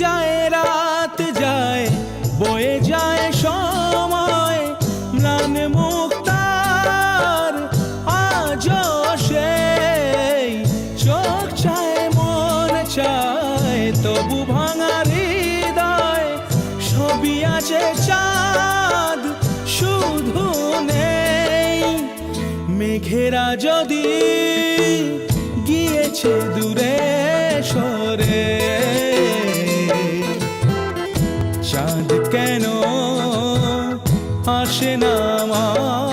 যায়, রাত যায়, বয়ে যায় সময়। ম্লান মুক্তার আজ সেই। চোখ চায়, মন চায়, তবু ভাঙা হৃদয়। সবই আছে চাঁদ, শুধু নেই। মেঘেরা যদি গিয়েছে দূরে চাঁদ কেন আসে না আমার?